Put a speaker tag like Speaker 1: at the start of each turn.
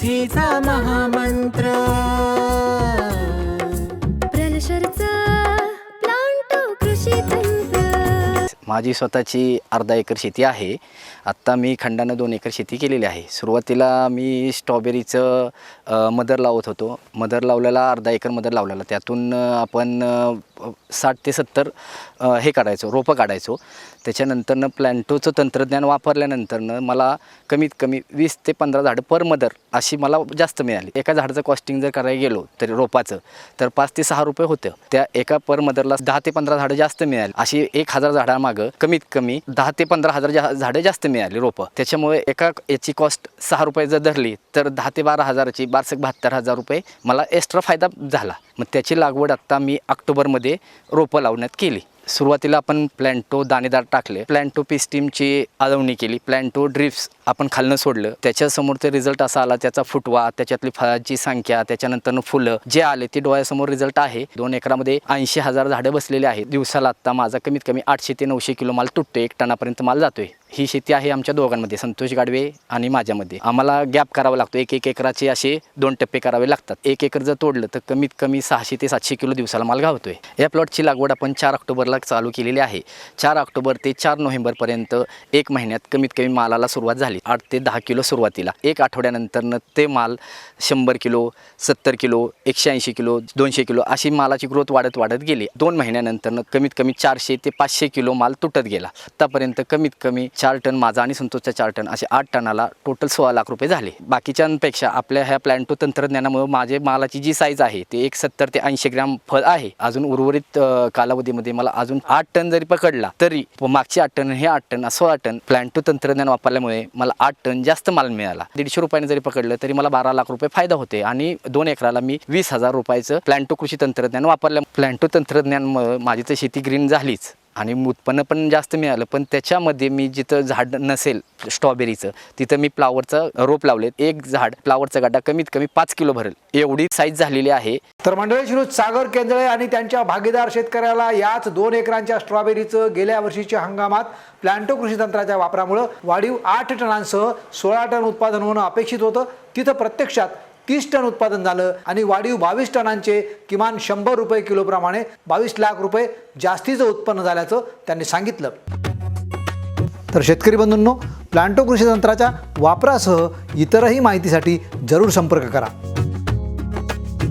Speaker 1: समृद्धीचा महामंत्र.
Speaker 2: प्रलशरचा प्लांटो कृषी तंत्र.
Speaker 3: माझी स्वतःची अर्धा एकर शेती आहे. आत्ता मी खंडानं दोन एकर शेती केलेली आहे. सुरुवातीला मी स्ट्रॉबेरीचं मदर लावत होतो. मदर लावलेला अर्धा एकर मदर लावलेला. त्यातून आपण साठ ते सत्तर हे काढायचो रोपं काढायचो. त्याच्यानंतरनं प्लॅन्टोचं तंत्रज्ञान वापरल्यानंतरनं मला कमीत कमी वीस ते पंधरा झाडं पर मदर अशी मला जास्त मिळाली. एका झाडाचं कॉस्टिंग जर करायला गेलो तरी रोपाचं तर पाच ते सहा रुपये होतं. त्या एका पर मदरला दहा ते पंधरा झाडं जास्त मिळाली. अशी एक हजार झाडामागं कमीत कमी दहा ते पंधरा हजार जा झाडं जास्त मिळाली रोपं. त्याच्यामुळे एका याची कॉस्ट सहा रुपये जर धरली तर दहा ते बारा हजाराची बारसक बहात्तर हजार रुपये मला एक्स्ट्रा फायदा झाला. मग त्याची लागवड आत्ता मी ऑक्टोबरमध्ये रोपं लावण्यात केली. सुरुवातीला आपण प्लॅन्टो दाणेदार टाकले. प्लॅन्टो पिस्टीमची आळवणी केली. प्लॅन्टो ड्रिप्स आपण खालनं सोडलं. त्याच्यासमोर ते रिझल्ट असा आला त्याचा फुटवा त्याच्यातली फळांची संख्या त्याच्यानंतर फुलं जे आले ते डोळ्यासमोर रिझल्ट आहे. दोन एकरामध्ये ऐंशी हजार झाडं बसलेले आहेत. दिवसाला आत्ता माझा कमीत कमी आठशे ते नऊशे किलो माल तुटतो एक टनापर्यंत माल जातोय. ही शेती आहे आमच्या दोघांमध्ये संतोष गाडवे आणि माझ्यामध्ये. आम्हाला गॅप करावा लागतो. एक एक एकराचे असे दोन टप्पे करावे लागतात. एक एकर जर तोडलं तर कमीत कमी सहाशे ते सातशे किलो दिवसाला माल गावतोय. या प्लॉटची लागवड आपण चार ऑक्टोबरला चालू केलेली आहे. चार ऑक्टोबर ते चार नोव्हेंबरपर्यंत एक महिन्यात कमीत कमी मालाला सुरुवात झाली. आठ ते दहा किलो सुरुवातीला. एक आठवड्यानंतरनं ते माल शंभर किलो सत्तर किलो एकशे ऐंशी किलो दोनशे किलो अशी मालाची ग्रोथ वाढत वाढत गेली. दोन महिन्यानंतरनं कमीत कमी चारशे ते पाचशे किलो माल तुटत गेला. आत्तापर्यंत कमीत कमी चार टन माझा आणि संतोषचा चार टन असे आठ टनाला टोटल सोळा लाख रुपये झाले. बाकीच्यांपेक्षा आपल्या ह्या प्लॅन्टो तंत्रज्ञानामुळे माझे मालाची जी साईज आहे ते एक सत्तर ते ऐंशी ग्रॅम फळ आहे. अजून उर्वरित कालावधीमध्ये मला अजून आठ टन जरी पकडला तरी व मागचे आठ टन हे आठ टन सोळा टन प्लॅन्टो तंत्रज्ञान वापरल्यामुळे मला आठ टन जास्त माल मिळाला. दीडशे रुपयाने जरी पकडलं तरी मला बारा लाख रुपये फायदा होते आणि दोन एकराला मी वीस हजार रुपयाचं प्लॅन्टो कृषी तंत्रज्ञान वापरल्या प्लॅन्टो तंत्रज्ञानमुळे माझी तर शेती ग्रीन झालीच. आणि उत्पन्न पण जास्त मिळालं पण त्याच्यामध्ये मी जिथं झाड नसेल स्ट्रॉबेरीचं तिथं मी फ्लावरचं रोप लावलेत. एक झाड फ्लावरचा गड्डा कमीत कमी पाच किलो भरेल. एवढी साईज झालेली आहे.
Speaker 4: तर मंडळी श्री सागर केंद्रे आणि त्यांच्या भागीदार शेतकऱ्याला याच दोन एकरांच्या स्ट्रॉबेरीचं गेल्या वर्षीच्या हंगामात प्लॅन्टो कृषी तंत्राच्या वापरामुळं वाढीव आठ टनांसह सोळा टन उत्पादन होणं अपेक्षित होतं. तिथं प्रत्यक्षात तीस टन उत्पादन झालं आणि वाढीव बावीस टनांचे किमान शंभर रुपये किलोप्रमाणे बावीस लाख रुपये जास्तीचं उत्पन्न झाल्याचं त्यांनी सांगितलं. तर शेतकरी बंधूंनो प्लांटो कृषी तंत्राच्या वापरासह इतरही माहितीसाठी जरूर संपर्क करा.